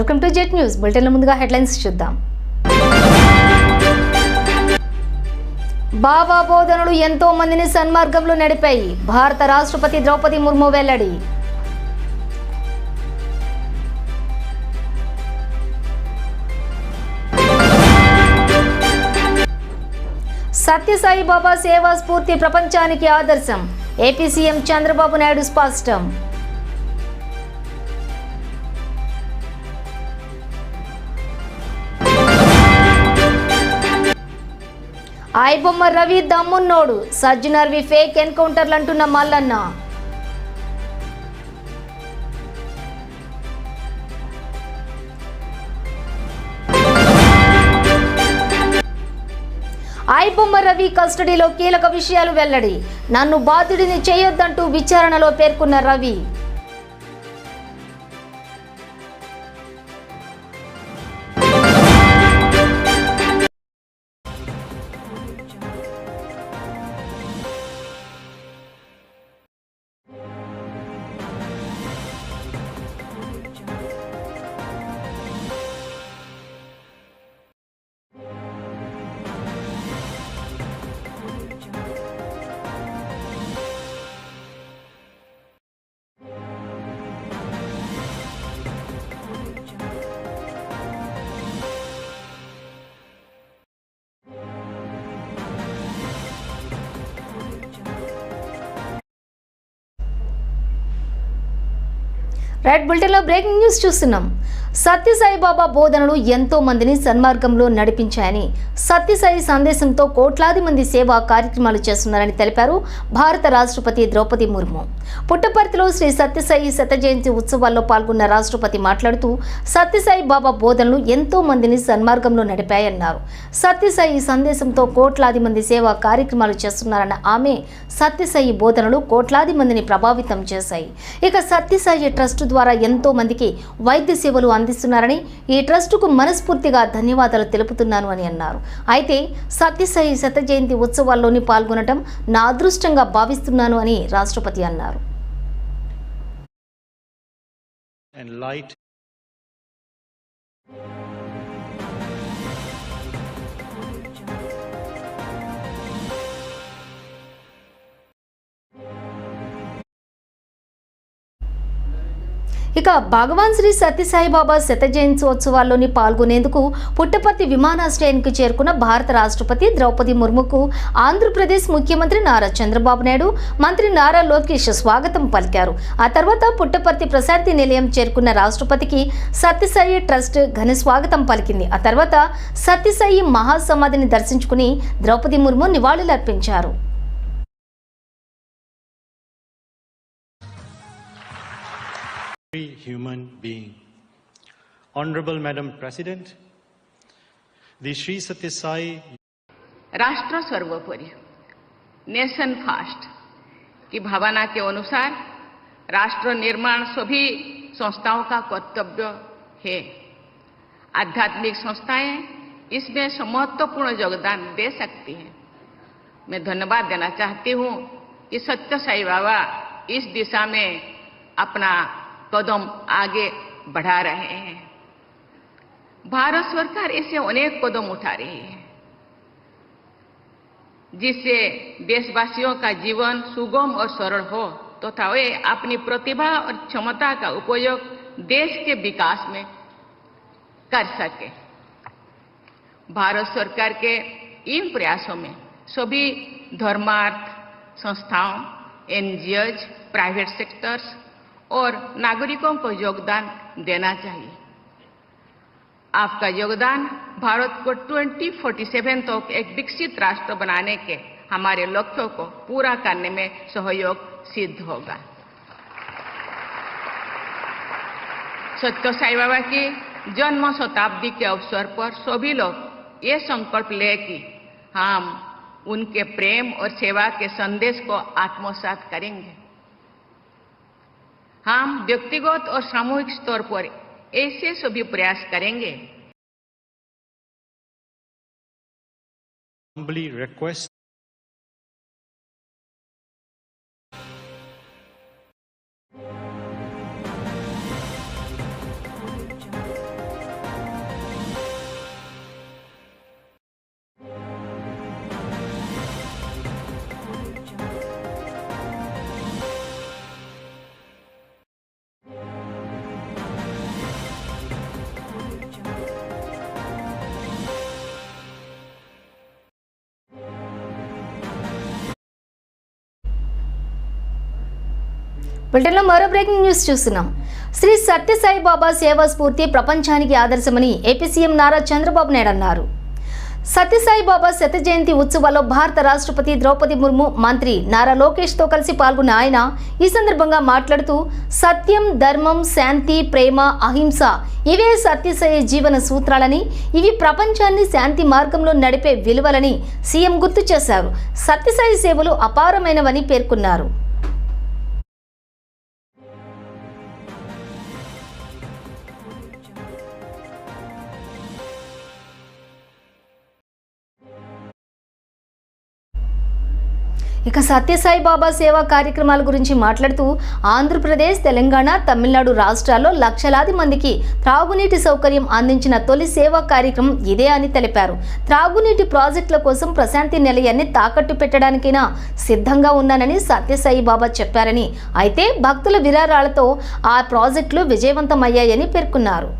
Welcome to Jet news బులెటిన్ల ముందుగా headlines చూద్దాం. బాబా బోధనలు ఎంతో మందిని సన్మార్గంలో నడిపాయి. భారత రాష్ట్రపతి ద్రౌపది ముర్ము వెల్లడి. సత్యసాయి బాబా సేవా స్ఫూర్తి ప్రపంచానికి ఆదర్శం. ఏపీ సీఎం చంద్రబాబు నాయుడు స్పష్టం. ఐబొమ్మ రవి దమ్మున్నోడు. సజ్జనర్వి ఫేక్ ఎన్కౌంటర్లు అంటున్న మల్లన్న. ఐబొమ్మ రవి కస్టడీలో కీలక విషయాలు వెల్లడి. నన్ను బాధ్యుడిని చేయొద్దంటూ విచారణలో పేర్కొన్న రవి. రైట్ బులెటిన్లో బ్రేకింగ్ న్యూస్ చూస్తున్నాం. సత్యసాయిబాబా బోధనలు ఎంతో మందిని సన్మార్గంలో నడిపించాయని సత్యసాయి సందేశంతో కోట్లాది మంది సేవా కార్యక్రమాలు చేస్తున్నారని తెలిపారు భారత రాష్ట్రపతి ద్రౌపది ముర్ము. పుట్టపర్తిలో శ్రీ సత్యసాయి శత జయంతి ఉత్సవాల్లో పాల్గొన్న రాష్ట్రపతి మాట్లాడుతూ సత్యసాయి బాబా బోధనలు ఎంతో మందిని సన్మార్గంలో నడిపాయన్నారు. సత్యసాయి సందేశంతో కోట్లాది మంది సేవా కార్యక్రమాలు చేస్తున్నారన్న ఆమె సత్యసాయి బోధనలు కోట్లాది మందిని ప్రభావితం చేశాయి. ఇక సత్యసాయి ట్రస్ట్ ద్వారా ఎంతో మందికి వైద్య సేవలు అందిస్తున్నారని ఈ ట్రస్టుకు మనస్ఫూర్తిగా ధన్యవాదాలు తెలుపుతున్నాను అని అన్నారు. అయితే సత్యసాయి శత జయంతి ఉత్సవాల్లోని పాల్గొనడం నా అదృష్టంగా భావిస్తున్నాను అని రాష్ట్రపతి అన్నారు. And light ఇక భగవాన్ శ్రీ సత్యసాయిబాబా శత జయంత్యోత్సవాల్లోని పాల్గొనేందుకు పుట్టపర్తి విమానాశ్రయానికి చేరుకున్న భారత రాష్ట్రపతి ద్రౌపది ముర్ముకు ఆంధ్రప్రదేశ్ ముఖ్యమంత్రి నారా చంద్రబాబు నాయుడు మంత్రి నారా లోకేష్ స్వాగతం పలికారు. ఆ తర్వాత పుట్టపర్తి ప్రశాంతి నిలయం చేరుకున్న రాష్ట్రపతికి సత్యసాయి ట్రస్ట్ ఘన స్వాగతం పలికింది. ఆ తర్వాత సత్యసాయి మహాసమాధిని దర్శించుకుని ద్రౌపది ముర్ము నివాళులర్పించారు. Every human being. Honorable Madam President, the Sri Satya Sai राष्ट्र सर्वोपरि। नेशन फास्ट की भावना के अनुसार राष्ट्र निर्माण सभी संस्थाओं का कर्तव्य है। आध्यात्मिक संस्थाएँ इसमें महत्वपूर्ण योगदान दे सकती हैं। मैं धन्यवाद देना चाहती हूँ कि सत्य साई बाबा इस दिशा में अपना कदम आगे बढ़ा रहे हैं। भारत सरकार ऐसे अनेक कदम उठा रही है, जिससे देशवासियों का जीवन सुगम और सरल हो, तथा तो वे अपनी प्रतिभा और क्षमता का उपयोग देश के विकास में कर सके। भारत सरकार के इन प्रयासों में सभी धर्मार्थ संस्थाओं, एनजीओज, प्राइवेट सेक्टर्स और नागरिकों को योगदान देना चाहिए। आपका योगदान भारत को 2047 तक एक विकसित राष्ट्र बनाने के हमारे लक्ष्यों को पूरा करने में सहयोग सिद्ध होगा। सत्य साई बाबा की जन्म शताब्दी के अवसर पर सभी लोग ये संकल्प ले कि हम उनके प्रेम और सेवा के संदेश को आत्मसात करेंगे। हम व्यक्तिगत और सामूहिक स्तर पर ऐसे सभी प्रयास करेंगे। బ్రిటన్లో మరో బ్రేకింగ్ న్యూస్ చూస్తున్నాం. శ్రీ సత్యసాయి బాబా సేవా స్ఫూర్తి ప్రపంచానికి ఆదర్శమని ఏపీ సీఎం నారా చంద్రబాబు నాయుడు అన్నారు. సత్యసాయి బాబా శత జయంతి ఉత్సవాల్లో భారత రాష్ట్రపతి ద్రౌపది ముర్ము మంత్రి నారా లోకేష్తో కలిసి పాల్గొన్న ఆయన ఈ సందర్భంగా మాట్లాడుతూ సత్యం ధర్మం శాంతి ప్రేమ అహింస ఇవే సత్యసాయి జీవన సూత్రాలని ఇవి ప్రపంచాన్ని శాంతి మార్గంలో నడిపే విలువలని సీఎం గుర్తు చేశారు. సత్యసాయి సేవలు అపారమైనవని పేర్కొన్నారు. ఇక సత్యసాయి బాబా సేవా కార్యక్రమాల గురించి మాట్లాడుతూ ఆంధ్రప్రదేశ్ తెలంగాణ తమిళనాడు రాష్ట్రాల్లో లక్షలాది మందికి త్రాగునీటి సౌకర్యం అందించిన తొలి సేవా కార్యక్రమం ఇదే అని తెలిపారు. త్రాగునీటి ప్రాజెక్టుల కోసం ప్రశాంతి నిలయాన్ని తాకట్టు పెట్టడానికైనా సిద్ధంగా ఉన్నానని సత్యసాయి బాబా చెప్పారని. అయితే భక్తుల విరారాలతో ఆ ప్రాజెక్టులు విజయవంతమయ్యాయని పేర్కొన్నారు.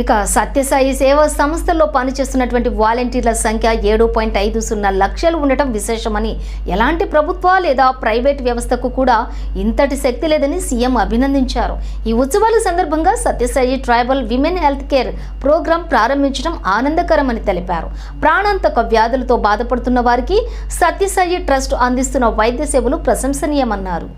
ఇక సత్యసాయి సేవా సంస్థల్లో పనిచేస్తున్నటువంటి వాలంటీర్ల సంఖ్య ఏడు పాయింట్ ఐదు సున్నా లక్షలు ఉండటం విశేషమని ఎలాంటి ప్రభుత్వ లేదా ప్రైవేట్ వ్యవస్థకు కూడా ఇంతటి శక్తి లేదని సీఎం అభినందించారు. ఈ ఉత్సవాల సందర్భంగా Sathya tribal women health care program ప్రారంభించడం ఆనందకరమని తెలిపారు. ప్రాణాంతక వ్యాధులతో బాధపడుతున్న వారికి సత్యసాయి ట్రస్ట్ అందిస్తున్న వైద్య సేవలు ప్రశంసనీయమన్నారు.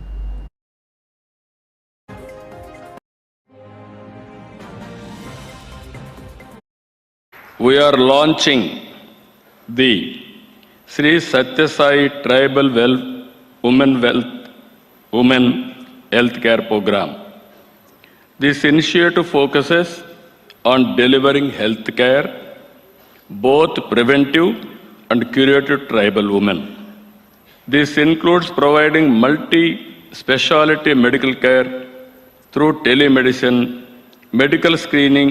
We are launching the Sri Satya Sai Tribal Wealth Women Wealth Women Healthcare Program. This initiative focuses on delivering health care, both preventive and curative tribal women. This includes providing multi-speciality medical care through telemedicine, medical screening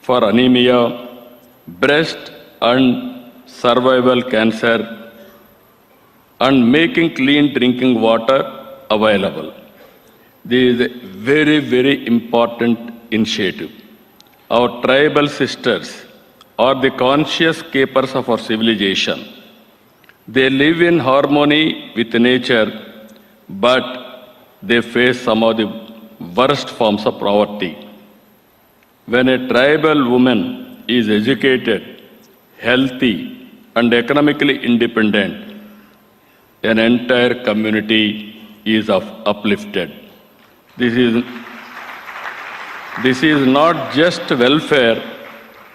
for anemia, breast and survival cancer, and making clean drinking water available. This is a very, very important initiative. Our tribal sisters are the conscious keepers of our civilization. They live in harmony with nature, but they face some of the worst forms of poverty. When a tribal woman is educated, healthy, and economically independent, an entire community is uplifted. This is, this is not just welfare,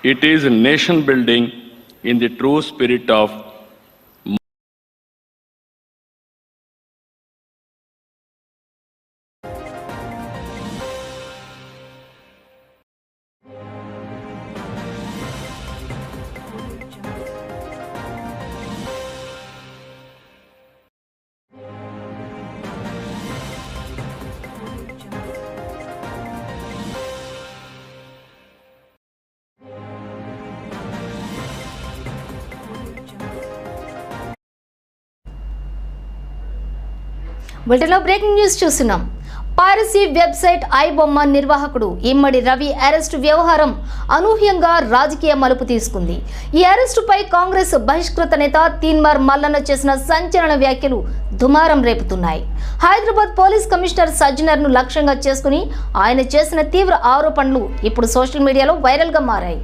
it is nation building in the true spirit of బులెటిన్లో breaking news చూస్తున్నాం. Piracy website iBomma నిర్వాహకుడు ఇమ్మడి Ravi arrest వ్యవహారం అనూహ్యంగా రాజకీయ మలుపు తీసుకుంది. ఈ అరెస్టుపై కాంగ్రెస్ బహిష్కృత నేత తీన్మార్ మల్లన్న చేసిన సంచలన వ్యాఖ్యలు దుమారం రేపుతున్నాయి. హైదరాబాద్ పోలీస్ కమిషనర్ సజ్జనర్ను లక్ష్యంగా చేసుకుని ఆయన చేసిన తీవ్ర ఆరోపణలు ఇప్పుడు సోషల్ మీడియాలో వైరల్గా మారాయి.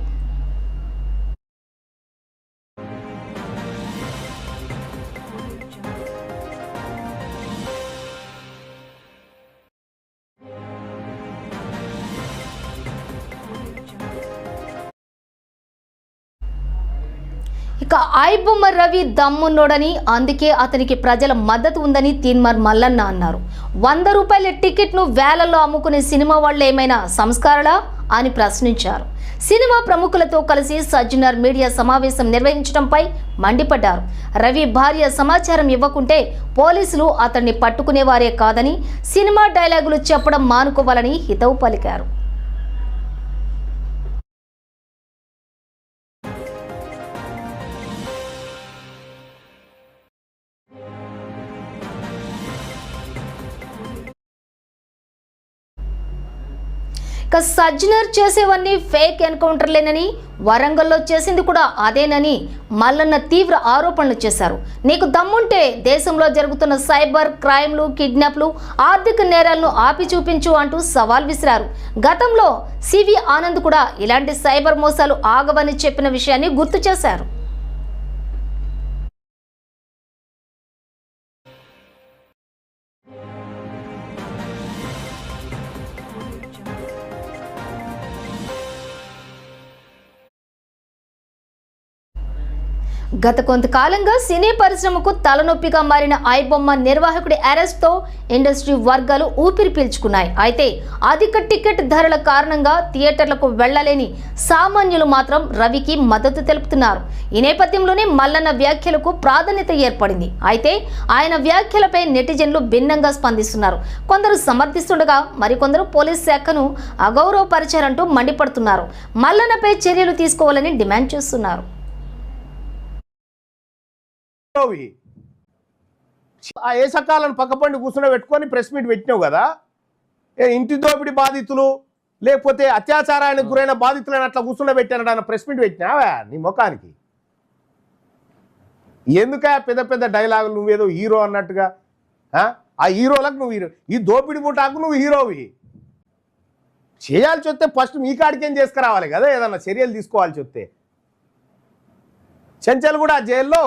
ఇక ఐబొమ్మ రవి దమ్మున్నోడని అందుకే అతనికి ప్రజల మద్దతు ఉందని తీన్మార్ మల్లన్న అన్నారు. వంద రూపాయల టికెట్ను వేలల్లో అమ్ముకునే సినిమా వాళ్ళు ఏమైనా సంస్కారాలా? అని ప్రశ్నించారు. సినిమా ప్రముఖులతో కలిసి సజ్జనార్ మీడియా సమావేశం నిర్వహించడంపై మండిపడ్డారు. రవి భార్య సమాచారం ఇవ్వకుంటే పోలీసులు అతన్ని పట్టుకునేవారే కాదని సినిమా డైలాగులు చెప్పడం మానుకోవాలని హితవు పలికారు. ఇక సజ్జనర్ చేసేవన్నీ ఫేక్ ఎన్కౌంటర్లేనని వరంగల్లో చేసింది కూడా అదేనని మల్లన్న తీవ్ర ఆరోపణలు చేశారు. నీకు దమ్ముంటే దేశంలో జరుగుతున్న సైబర్ క్రైమ్లు కిడ్నాప్లు ఆర్థిక నేరాలను ఆపి చూపించు అంటూ సవాల్ విసిరారు. గతంలో సివి ఆనంద్ కూడా ఇలాంటి సైబర్ మోసాలు ఆగవని చెప్పిన విషయాన్ని గుర్తు చేశారు. గత కొంతకాలంగా సినీ పరిశ్రమకు తలనొప్పిగా మారిన ఐబొమ్మ నిర్వాహకుడి అరెస్ట్తో ఇండస్ట్రీ వర్గాలు ఊపిరి పీల్చుకున్నాయి. అయితే అధిక టికెట్ ధరల కారణంగా థియేటర్లకు వెళ్ళలేని సామాన్యులు మాత్రం రవికి మద్దతు తెలుపుతున్నారు. ఈ నేపథ్యంలోనే మల్లన్న వ్యాఖ్యలకు ప్రాధాన్యత ఏర్పడింది. అయితే ఆయన వ్యాఖ్యలపై నెటిజన్లు భిన్నంగా స్పందిస్తున్నారు. కొందరు సమర్థిస్తుండగా మరికొందరు పోలీస్ శాఖను అగౌరవపరిచారంటూ మండిపడుతున్నారు. మల్లన్నపై చర్యలు తీసుకోవాలని డిమాండ్ చేస్తున్నారు. ఆ ఏసకాలను పక్కపండి కూర్చుని పెట్టుకొని ప్రెస్ మీట్ పెట్టినావు కదా? ఏ ఇంటి దోపిడి బాధితులు లేకపోతే అత్యాచారానికి గురైన బాధితులను అట్లా కూర్చుని పెట్టానని ప్రెస్ మీట్ పెట్టినావా నీ ముఖానికి? ఎందుక పెద్ద పెద్ద డైలాగులు నువ్వేదో హీరో అన్నట్టుగా? ఆ? ఆ హీరోలకు నువ్వు హీరో ఈ దోపిడి ముఠాకు నువ్వు హీరోవి. చేయాల్సి వస్తే ఫస్ట్ మీ కాడికేం చేసుకురావాలి కదా? ఏదన్నా చర్యలు తీసుకోవాల్సి వస్తే. చెంచల్ కూడా జైల్లో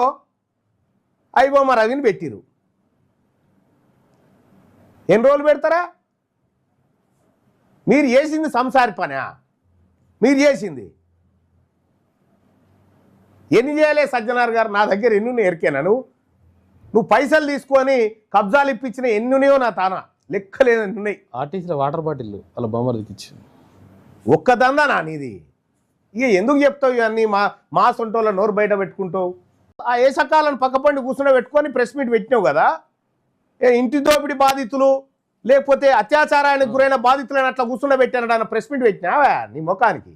అయిబొమ్మ రవిని పెట్టిరు. ఎన్ని రోజులు పెడతారా? మీరు చేసింది సంసారి పనా? మీరు చేసింది. ఎన్ని చేయలే సజ్జనార్ గారు? నా దగ్గర ఎన్ని ఎరికేనా నువ్వు? నువ్వు పైసలు తీసుకొని కబ్జాలు ఇప్పించిన ఎన్ని ఉన్నాయో నా తానా? లెక్కలేని ఉన్నాయి? ఆర్టీసీలో వాటర్ బాటిల్ వాళ్ళ బొమ్మడికి ఇచ్చింది ఒక్క దందానా నీది? ఇక ఎందుకు చెప్తావు ఇవన్నీ? మా మా సొంటోళ్ళ నోరు బయట పెట్టుకుంటావు? ఆ ఏసకాలను పక్కపండి కూర్చుని పెట్టుకొని ప్రెస్ మీట్ పెట్టినావు కదా? ఏ ఇంటి దోపిడి బాధితులు లేకపోతే అత్యాచారానికి గురైన బాధితులను అట్లా కూర్చుని పెట్టానని ప్రెస్ మీట్ పెట్టినావా నీ ముఖానికి?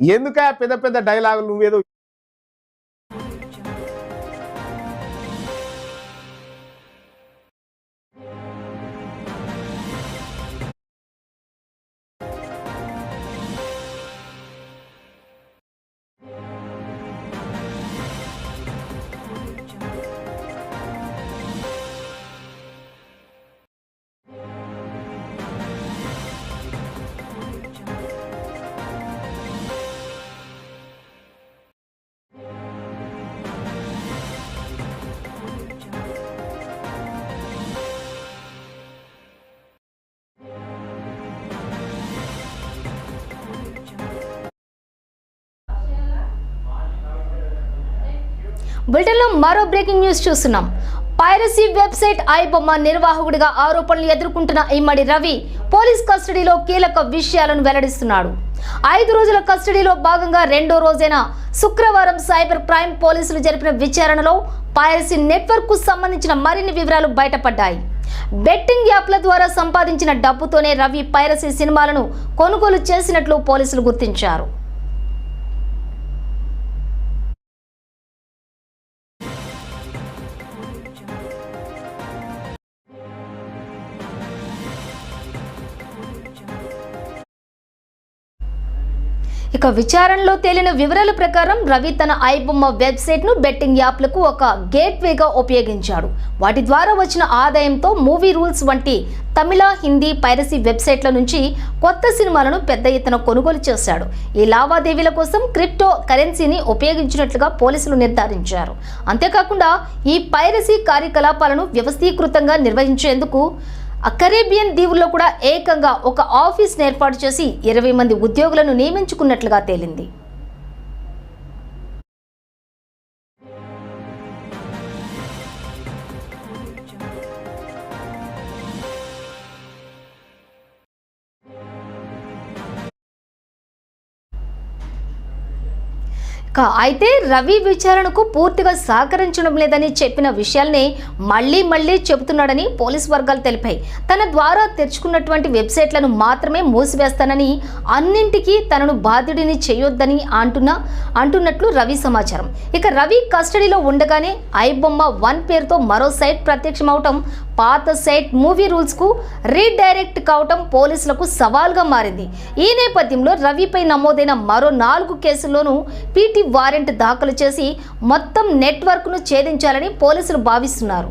ఎందుక పెద్ద పెద్ద డైలాగులు నువ్వేదో బులెటిన్లో మరో బ్రేకింగ్ న్యూస్ చూస్తున్నాం. పైరసీ వెబ్సైట్ ఐబొమ్మ నిర్వాహకుడిగా ఆరోపణలు ఎదుర్కొంటున్న ఇమ్మడి రవి పోలీస్ కస్టడీలో కీలక విషయాలను వెల్లడిస్తున్నాడు. ఐదు రోజుల కస్టడీలో భాగంగా రెండో రోజైన శుక్రవారం సైబర్ క్రైమ్ పోలీసులు జరిపిన విచారణలో పైరసీ నెట్వర్క్కు సంబంధించిన మరిన్ని వివరాలు బయటపడ్డాయి. బెట్టింగ్ యాప్ల ద్వారా సంపాదించిన డబ్బుతోనే రవి పైరసీ సినిమాలను కొనుగోలు చేసినట్లు పోలీసులు గుర్తించారు. ఇక విచారణలో తేలిన వివరాల ప్రకారం రవి తన ఐబొమ్మ వెబ్సైట్ను బెట్టింగ్ యాప్లకు ఒక గేట్వేగా ఉపయోగించాడు. వాటి ద్వారా వచ్చిన ఆదాయంతో మూవీ రూల్స్ వంటి తమిళ హిందీ పైరసీ వెబ్సైట్ల నుంచి కొత్త సినిమాలను పెద్ద ఎత్తున కొనుగోలు చేశాడు. ఈ లావాదేవీల కోసం క్రిప్టో కరెన్సీని ఉపయోగించినట్లుగా పోలీసులు నిర్ధారించారు. అంతేకాకుండా ఈ పైరసీ కార్యకలాపాలను వ్యవస్థీకృతంగా నిర్వహించేందుకు కరేబియన్ దీవుల్లో కూడా ఏకంగా ఒక ఆఫీస్ను ఏర్పాటు చేసి ఇరవై మంది ఉద్యోగులను నియమించుకున్నట్లుగా తేలింది. అయితే రవి విచారణకు పూర్తిగా సహకరించడం లేదని చెప్పిన విషయాల్ని మళ్ళీ మళ్ళీ చెబుతున్నాడని పోలీస్ వర్గాలు తెలిపాయి. తన ద్వారా తెరుచుకున్నటువంటి వెబ్సైట్లను మాత్రమే మూసివేస్తానని అన్నింటికీ తనను బాధ్యుడిని చేయొద్దని అంటున్న అంటున్నట్లు రవి సమాచారం. ఇక రవి కస్టడీలో ఉండగానే ఐబొమ్మ వన్ పేరుతో మరో సైట్ ప్రత్యక్షమవటం పాత సెట్ మూవీ రూల్స్కు రీడైరెక్ట్ కావటం పోలీసులకు సవాల్గా మారింది. ఈ నేపథ్యంలో రవిపై నమోదైన మరో నాలుగు కేసుల్లోనూ పీటీ వారెంట్ దాఖలు చేసి మొత్తం నెట్వర్క్ను ఛేదించాలని పోలీసులు భావిస్తున్నారు.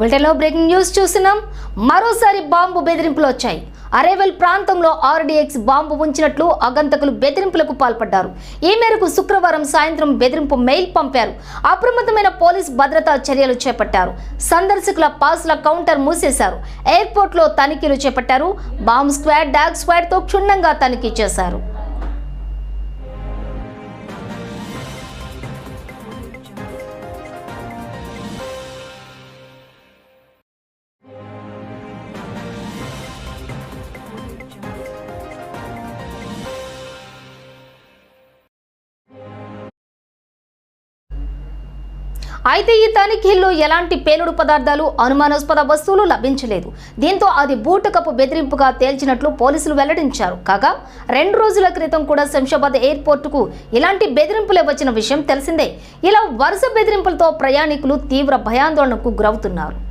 బులెటిన్లో బ్రేకింగ్ న్యూస్ చూస్తున్నాం. మరోసారి బాంబు బెదిరింపులు వచ్చాయి. అరేవల్ ప్రాంతంలో ఆర్డీఎక్స్ బాంబు ఉంచినట్లు అగంతకులు బెదిరింపులకు పాల్పడ్డారు. ఈ మేరకు శుక్రవారం సాయంత్రం బెదిరింపు మెయిల్ పంపారు. అప్రమత్తమైన పోలీస్ భద్రతా చర్యలు చేపట్టారు. సందర్శకుల పాస్ల కౌంటర్ మూసేశారు. ఎయిర్పోర్ట్లో తనిఖీలు చేపట్టారు. బాంబు స్క్వాడ్ డాగ్ స్క్వాడ్తో క్షుణ్ణంగా తనిఖీ చేశారు. అయితే ఈ తనిఖీల్లో ఎలాంటి పేలుడు పదార్థాలు అనుమానాస్పద వస్తువులు లభించలేదు. దీంతో అది బూటకపు బెదిరింపుగా తేల్చినట్లు పోలీసులు వెల్లడించారు. కాగా రెండు రోజుల క్రితం కూడా శంషాబాద్ ఎయిర్పోర్టుకు ఇలాంటి బెదిరింపులే వచ్చిన విషయం తెలిసిందే. ఇలా వరుస బెదిరింపులతో ప్రయాణికులు తీవ్ర భయాందోళనకు గురవుతున్నారు.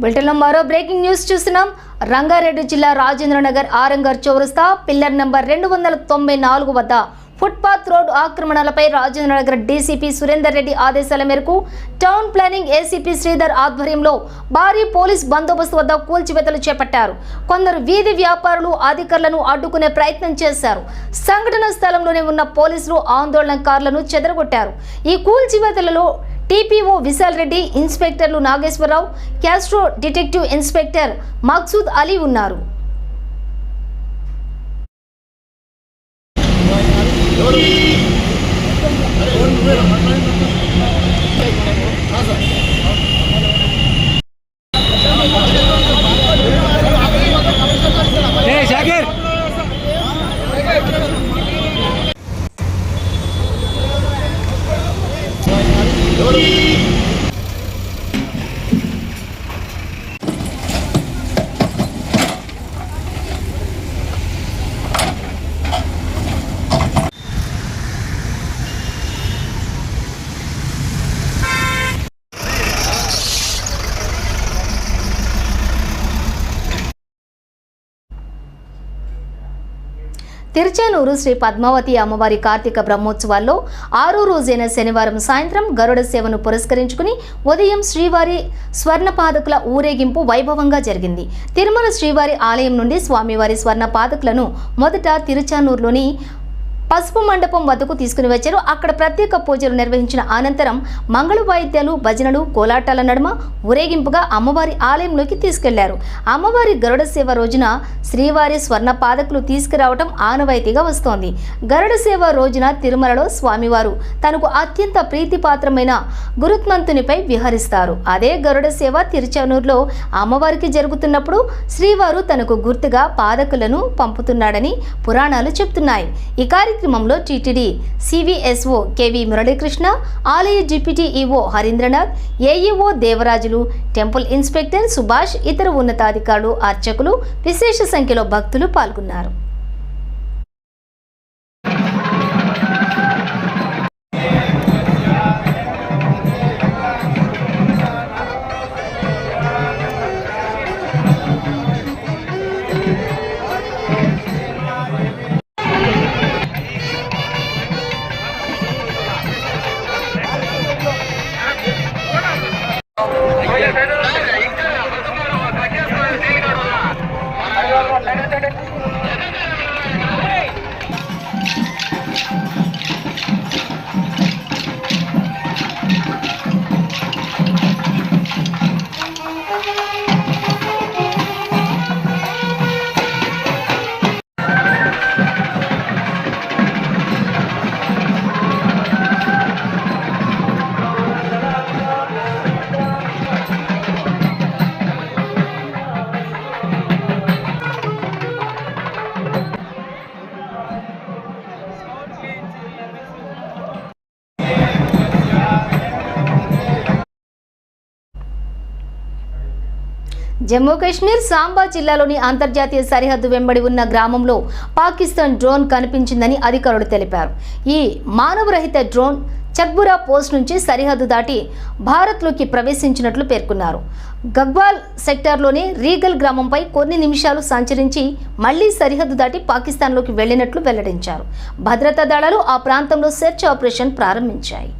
బులెటిన్లో మరో బ్రేకింగ్ న్యూస్ చూస్తున్నాం. రంగారెడ్డి జిల్లా రాజేంద్రనగర్ ఆరంగర్ చౌరస్తా పిల్లర్ నంబర్ రెండు వందల తొంభై నాలుగు వద్ద ఫుట్పాత్ రోడ్ ఆక్రమణలపై రాజేంద్రనగర్ డీసీపీ సురేందర్ రెడ్డి ఆదేశాల మేరకు టౌన్ ప్లానింగ్ ఏసీపీ శ్రీధర్ ఆధ్వర్యంలో భారీ పోలీస్ బందోబస్తు వద్ద కూల్చివేతలు చేపట్టారు. కొందరు వీధి వ్యాపారులు అధికారులను అడ్డుకునే ప్రయత్నం చేశారు. సంఘటన స్థలంలోనే ఉన్న పోలీసులు ఆందోళనకారులను చెదరగొట్టారు. ఈ కూల్చివేతలలో TPO Vishal Reddy ఇన్స్పెక్టర్లు Nageswara Rao Castro detective inspector Maqsood Ali ఉన్నారు. తిరుచానూరు శ్రీ పద్మావతి అమ్మవారి కార్తీక బ్రహ్మోత్సవాల్లో ఆరో రోజైన శనివారం సాయంత్రం గరుడ సేవను పురస్కరించుకుని ఉదయం శ్రీవారి స్వర్ణపాదకుల ఊరేగింపు వైభవంగా జరిగింది. తిరుమల శ్రీవారి ఆలయం నుండి స్వామివారి స్వర్ణపాదకులను మొదట తిరుచానూరులోని పసుపు మండపం వద్దకు తీసుకుని వచ్చారు. అక్కడ ప్రత్యేక పూజలు నిర్వహించిన అనంతరం మంగళ వాయిద్యాలు భజనలు కోలాటాల నడుమ ఊరేగింపుగా అమ్మవారి ఆలయంలోకి తీసుకెళ్ళారు. అమ్మవారి గరుడ సేవ రోజున శ్రీవారి స్వర్ణ పాదకులు తీసుకురావటం ఆనవాయితీగా వస్తోంది. గరుడ సేవ రోజున తిరుమలలో స్వామివారు తనకు అత్యంత ప్రీతిపాత్రమైన గురుత్మంతునిపై విహరిస్తారు. అదే గరుడ సేవ తిరుచానూరులో అమ్మవారికి జరుగుతున్నప్పుడు శ్రీవారు తనకు గుర్తుగా పాదకులను పంపుతున్నాడని పురాణాలు చెప్తున్నాయి. ఇకారి కార్యక్రమంలో టీటీడీ సివిఎస్ఓ కెవి మురళీకృష్ణ ఆలయ deputy Harindranath AEO Devarajulu temple inspector Subhash ఇతర ఉన్నతాధికారులు అర్చకులు విశేష సంఖ్యలో భక్తులు పాల్గొన్నారు. జమ్మూ కాశ్మీర్ సాంబా జిల్లాలోని అంతర్జాతీయ సరిహద్దు వెంబడి ఉన్న గ్రామంలో పాకిస్తాన్ డ్రోన్ కనిపించిందని అధికారులు తెలిపారు. ఈ మానవరహిత డ్రోన్ చక్బురా పోస్ట్ నుంచి సరిహద్దు దాటి భారత్లోకి ప్రవేశించినట్లు పేర్కొన్నారు. గగ్వాల్ సెక్టార్లోని రీగల్ గ్రామంపై కొన్ని నిమిషాలు సంచరించి మళ్ళీ సరిహద్దు దాటి పాకిస్తాన్లోకి వెళ్ళినట్లు వెల్లడించారు. భద్రతా దళాలు ఆ ప్రాంతంలో సెర్చ్ ఆపరేషన్ ప్రారంభించాయి.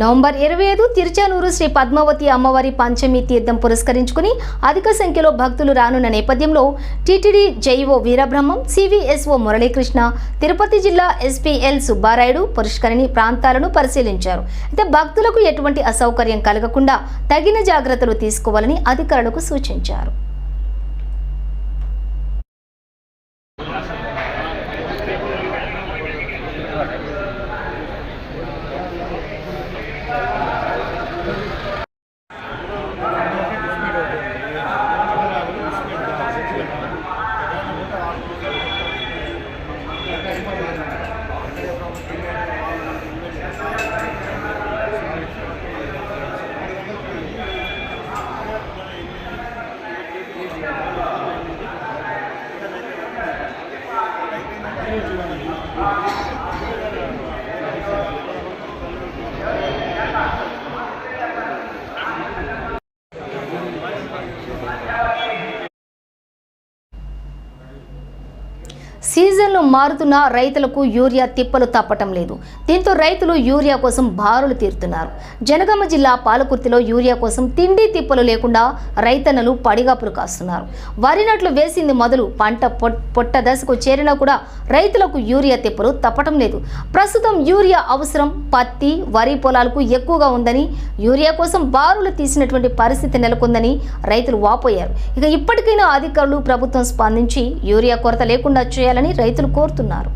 నవంబర్ ఇరవై ఐదు తిరుచానూరు శ్రీ పద్మావతి అమ్మవారి పంచమి తీర్థం పురస్కరించుకుని అధిక సంఖ్యలో భక్తులు రానున్న నేపథ్యంలో TTD JEO Veerabrahmam CVSO Muralikrishna Tirupati జిల్లా ఎస్పీఎల్ సుబ్బారాయుడు పురస్కరిణి ప్రాంతాలను పరిశీలించారు. అయితే భక్తులకు ఎటువంటి అసౌకర్యం కలగకుండా తగిన జాగ్రత్తలు తీసుకోవాలని అధికారులకు సూచించారు. మారుతున్న రైతులకు యూరియా తిప్పలు తప్పటం లేదు. దీంతో రైతులు యూరియా కోసం బారులు తీరుతున్నారు. జనగామ జిల్లా పాలకుర్తిలో యూరియా కోసం తిండి తిప్పలు లేకుండా రైతన్నలు పడిగాపులు కాస్తున్నారు. వరి నట్లు వేసింది మొదలు పంట పొట్ట దశకు చేరినా కూడా రైతులకు యూరియా తిప్పలు తప్పటం లేదు. ప్రస్తుతం యూరియా అవసరం పత్తి వరి పొలాలకు ఎక్కువగా ఉందని యూరియా కోసం బారులు తీసినటువంటి పరిస్థితి నెలకొందని రైతులు వాపోయారు. ఇక ఇప్పటికైనా అధికారులు ప్రభుత్వం స్పందించి యూరియా కొరత లేకుండా చేయాలని రైతులు కోరుతున్నారు. కోరుతున్నారు.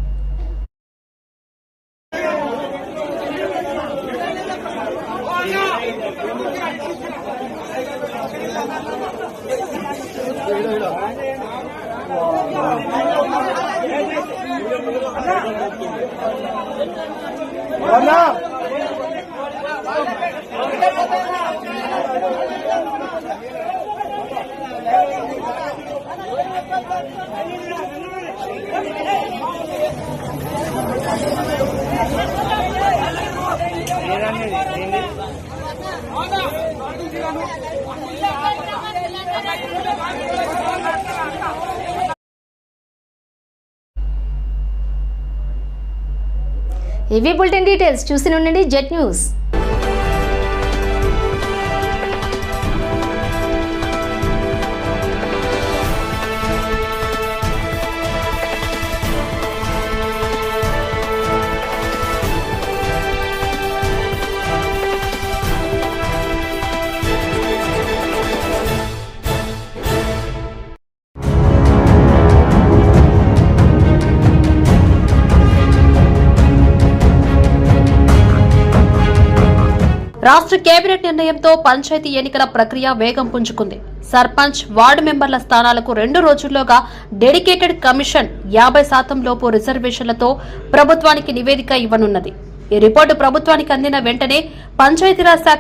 అన్నా! ఇవి బులెటిన్ డీటెయిల్స్ చూసి ఉండండి జెట్ న్యూస్. రాష్ట్ర కేబినెట్ నిర్ణయంతో పంచాయతీ ఎన్నికల ప్రక్రియ వేగం పుంజుకుంది. సర్పంచ్ వార్డు మెంబర్ల స్థానాలకు రెండు రోజుల్లోగా డెడికేటెడ్ కమిషన్ యాభై శాతం లోపు రిజర్వేషన్లతో ప్రభుత్వానికి నివేదిక ఇవ్వనున్నది. ఈ రిపోర్టు ప్రభుత్వానికి అందిన వెంటనే పంచాయతీరాజ్ శాఖ